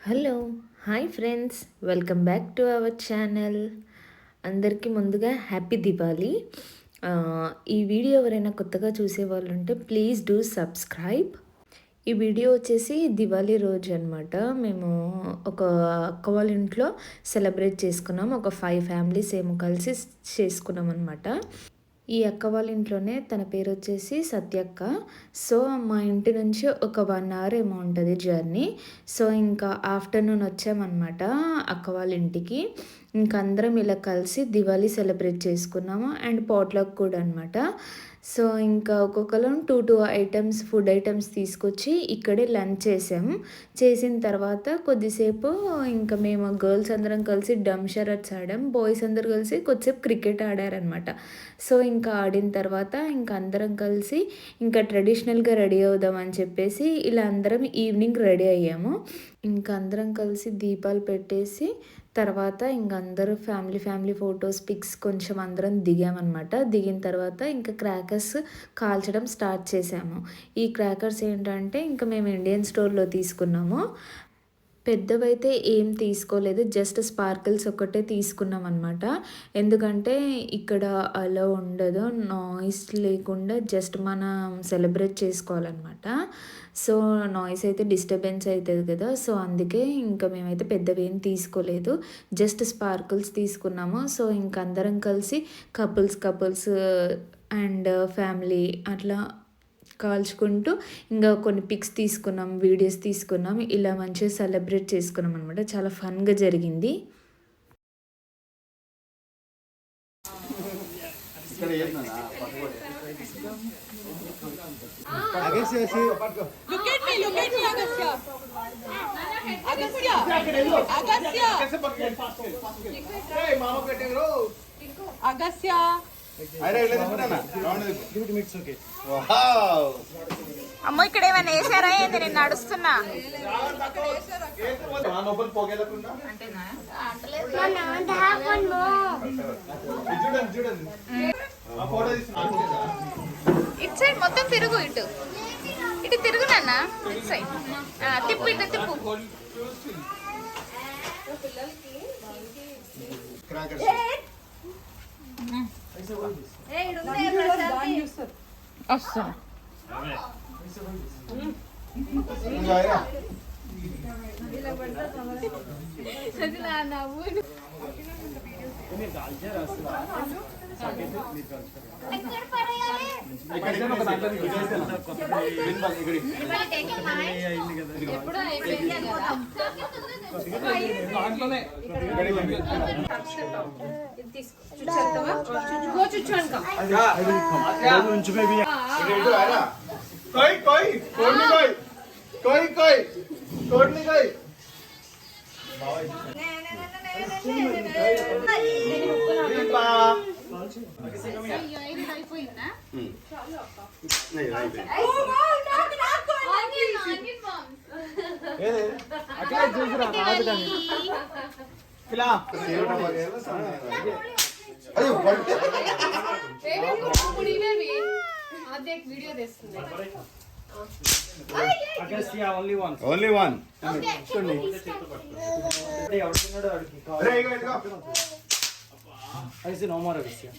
Hello hi friends welcome back to our channel అందరికీ ముందుగా happy Diwali ఈ వీడియో ఎవరైనా కొత్తగా చూసే వాళ్ళు ఉంటే ప్లీజ్ డూ సబ్స్క్రైబ్ ఈ వీడియో వచ్చేసి దివాళీ రోజు అనమాట మేము ఒక అక్క వాళ్ళ ఇంట్లో సెలబ్రేట్ చేసుకున్నాం. ఒక ఫైవ్ ఫ్యామిలీస్ ఏమో కలిసి చేసుకున్నాం అనమాట ఈ అక్క వాళ్ళ ఇంట్లోనే తన పేరు వచ్చేసి సత్యక్క. సో మా ఇంటి నుంచి ఒక వన్ అవర్ ఏమో ఉంటుంది జర్నీ సో ఇంకా ఆఫ్టర్నూన్ వచ్చామన్నమాట అక్క వాళ్ళ ఇంటికి. ఇంక అందరం ఇలా కలిసి దివాళీ సెలబ్రేట్ చేసుకున్నాము అండ్ పాట్లకు కూడా అనమాట సో ఇంకా ఒక్కొక్కరం two two items food items తీసుకొచ్చి ఇక్కడే లంచ్ చేసాము చేసిన తర్వాత కొద్దిసేపు ఇంకా మేము గర్ల్స్ అందరం కలిసి డమ్ షరట్స్ ఆడాం. బాయ్స్ అందరు కలిసి కొద్దిసేపు క్రికెట్ ఆడారనమాట సో ఇంకా ఆడిన తర్వాత ఇంకా అందరం కలిసి ఇంకా ట్రెడిషనల్గా రెడీ అవుదాం అని చెప్పేసి ఇలా అందరం ఈవినింగ్ రెడీ అయ్యాము. ఇంకా అందరం కలిసి దీపాలు పెట్టేసి తర్వాత ఇంక అందరూ ఫ్యామిలీ ఫ్యామిలీ ఫొటోస్ పిక్స్ కొంచెం అందరం దిగామన్నమాట. దిగిన తర్వాత ఇంకా క్రాకర్స్ కాల్చడం స్టార్ట్ చేసాము. ఈ క్రాకర్స్ ఏంటంటే ఇంకా మేము ఇండియన్ స్టోర్లో తీసుకున్నాము. పెద్దవైతే ఏం తీసుకోలేదు. జస్ట్ స్పార్కిల్స్ ఒకటే తీసుకున్నాం అనమాట ఎందుకంటే ఇక్కడ అలా ఉండదు. నాయిస్ లేకుండా జస్ట్ మనం సెలబ్రేట్ చేసుకోవాలన్నమాట. సో నాయిస్ అయితే డిస్టర్బెన్స్ అవుతుంది కదా. సో అందుకే ఇంకా మేమైతే పెద్దవి ఏం తీసుకోలేదు. జస్ట్ స్పార్కిల్స్ తీసుకున్నాము. సో ఇంక అందరం కలిసి కపుల్స్ కపుల్స్ అండ్ ఫ్యామిలీ అట్లా కాల్చుకుంటూ ఇంకా కొన్ని పిక్స్ తీసుకున్నాం వీడియోస్ తీసుకున్నాం ఇలా మంచిగా సెలబ్రేట్ చేసుకున్నాం అనమాట చాలా ఫన్గా జరిగింది. ఇక్కడ అమ్మ ఇక్కడ ఏమైనా వేసారా? ఏంది? నేను నడుస్తున్నా. ఇటు సైడ్ మొత్తం తిరుగు ఇటు. ఇటు తిరుగు నాన్న. ఇటు సైడ్. తిప్పు ఇటు తిప్పు. పిల్లలకి వస్తాం మీరు కలిసారు कोई कोई कोई कोई कोई कोई कोई అట్లా చూసిరా కాదు కానీ ఇలా అయ్యో వీడియో తెస్తుంది ఓన్లీ వన్ అది నోమారో విషయం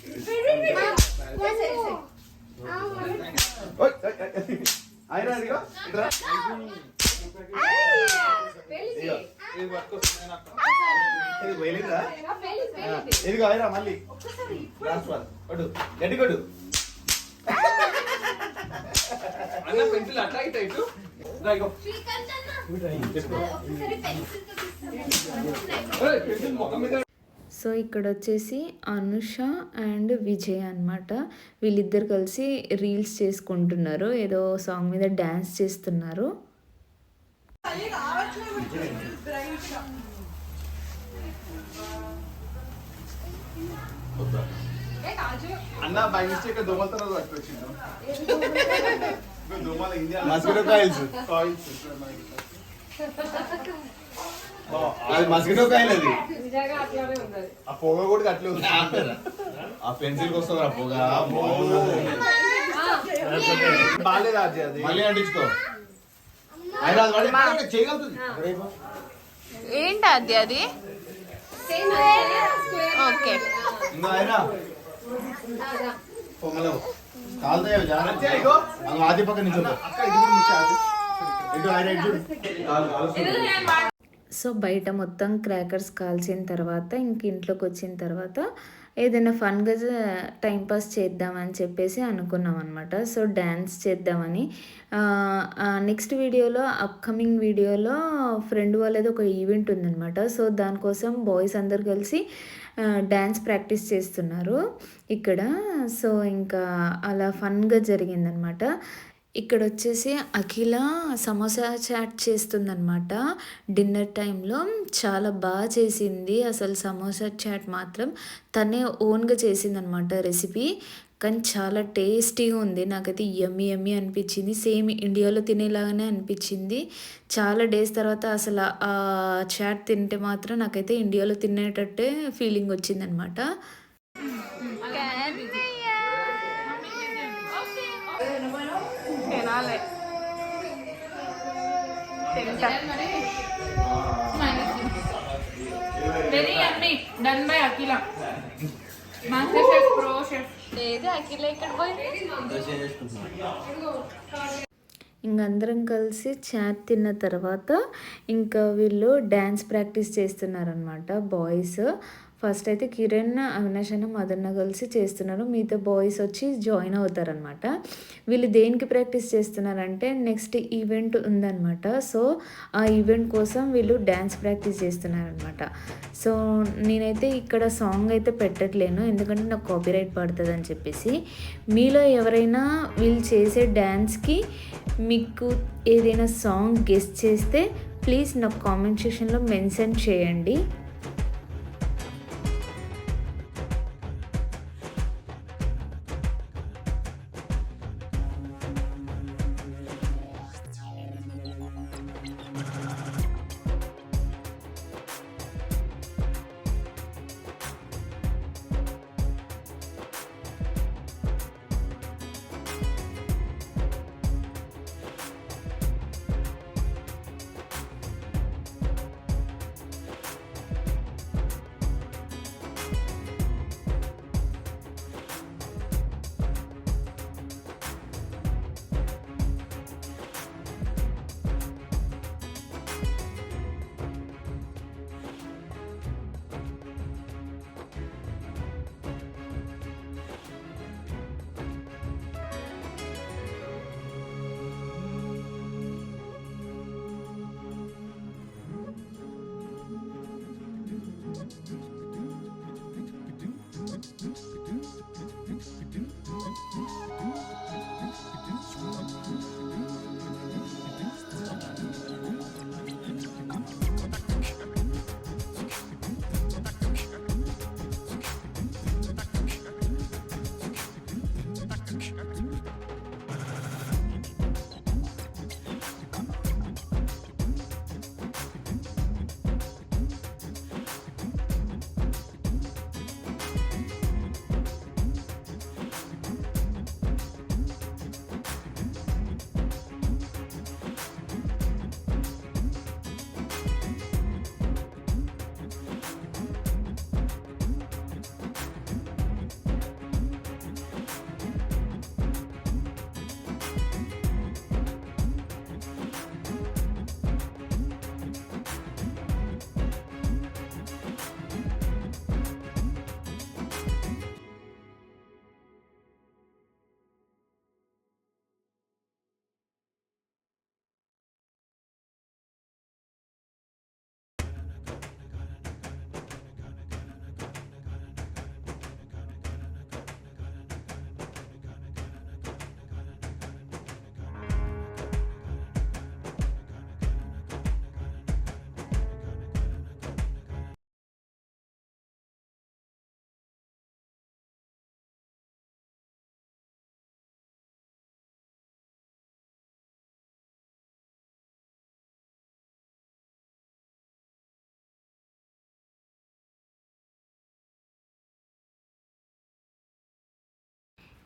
అయినా ఇదిగో. ఇదిగో అయినా మళ్ళీ. లాస్ట్ వన్ కొడు గడ్డి కొడు అన్న పెన్సిల్ అట్లా ఇట్లా ఇటు. రా ఇగో. ఏయ్, పెన్సిల్ ముఖం మీద. సో ఇక్కడ వచ్చేసి అనుష అండ్ విజయ్ అన్నమాట. వీళ్ళిద్దరు కలిసి రీల్స్ చేసుకుంటున్నారు. ఏదో సాంగ్ మీద డ్యాన్స్ చేస్తున్నారు. అన్న బై మిస్టేక్ పట్టుకొచ్చిండు దోమల ఇండియా మస్కిటో కాయిల్స్ కాయిల్స్ అది మస్కిటో కాయిల్ అది. ఆ పొగ కూడా అట్లే ఉంది. ఆ పెన్సిల్ వస్తుంది ఆ పొగ బాగాలేదా అది. మళ్ళీ అంటించుకో. ఏంటి అది? అది ఓకే. ఇంకో ఆది పక్క నుంచి సో బయట మొత్తం క్రాకర్స్ కాల్చిన తర్వాత ఇంక ఇంట్లోకి వచ్చిన తర్వాత ఏదైనా ఫన్గా టైంపాస్ చేద్దామని చెప్పేసి అనుకున్నాం అనమాట సో డ్యాన్స్ చేద్దామని. నెక్స్ట్ వీడియోలో అప్కమింగ్ వీడియోలో ఫ్రెండ్ వాళ్ళది ఒక ఈవెంట్ ఉందన్నమాట. సో దానికోసం బాయ్స్ అందరు కలిసి డ్యాన్స్ ప్రాక్టీస్ చేస్తున్నారు. ఇక్కడ సో ఇంకా అలా ఫన్గా జరిగిందనమాట. ఇక్కడ వచ్చేసి అఖిల సమోసా చాట్ చేస్తుందన్నమాట. డిన్నర్ టైంలో చాలా బాగా చేసింది. అసలు సమోసా చాట్ మాత్రం తనే ఓన్గా చేసిందనమాట రెసిపీ. కానీ చాలా టేస్టీగా ఉంది. నాకైతే యమ్మీ యమ్మీ అనిపించింది. సేమ్ ఇండియాలో తినేలాగానే అనిపించింది. చాలా డేస్ తర్వాత అసలు ఆ చాట్ తింటే మాత్రం నాకైతే ఇండియాలో తినేటట్టే ఫీలింగ్ వచ్చిందనమాట తినాలి. తింటా. లేదు అఖిల ఇక్కడ పోయి? అందరం కలిసి చాట్ తిన్న తర్వాత ఇంకా వీళ్ళు డ్యాన్స్ ప్రాక్టీస్ చేస్తున్నారనమాట బాయ్స్. ఫస్ట్ అయితే కిరణ్ అవినాష్ అన్న మదన్న కలిసి చేస్తున్నారు. మిగతా బాయ్స్ వచ్చి జాయిన్ అవుతారనమాట వీళ్ళు దేనికి ప్రాక్టీస్ చేస్తున్నారంటే నెక్స్ట్ ఈవెంట్ ఉందన్నమాట. సో ఆ ఈవెంట్ కోసం వీళ్ళు డ్యాన్స్ ప్రాక్టీస్ చేస్తున్నారనమాట సో నేనైతే ఇక్కడ సాంగ్ అయితే పెట్టట్లేను. ఎందుకంటే నాకు కాపీరైట్ పడుతుంది అని చెప్పేసి. మీలో ఎవరైనా వీళ్ళు చేసే డ్యాన్స్కి మీకు ఏదైనా సాంగ్ గెస్ట్ చేస్తే ప్లీజ్ నాకు కామెంట్ సెక్షన్లో మెన్షన్ చేయండి.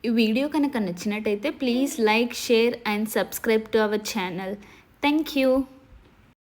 ఈ వీడియో కనుక నచ్చినట్టయితే please like share and subscribe to our channel. Thank you.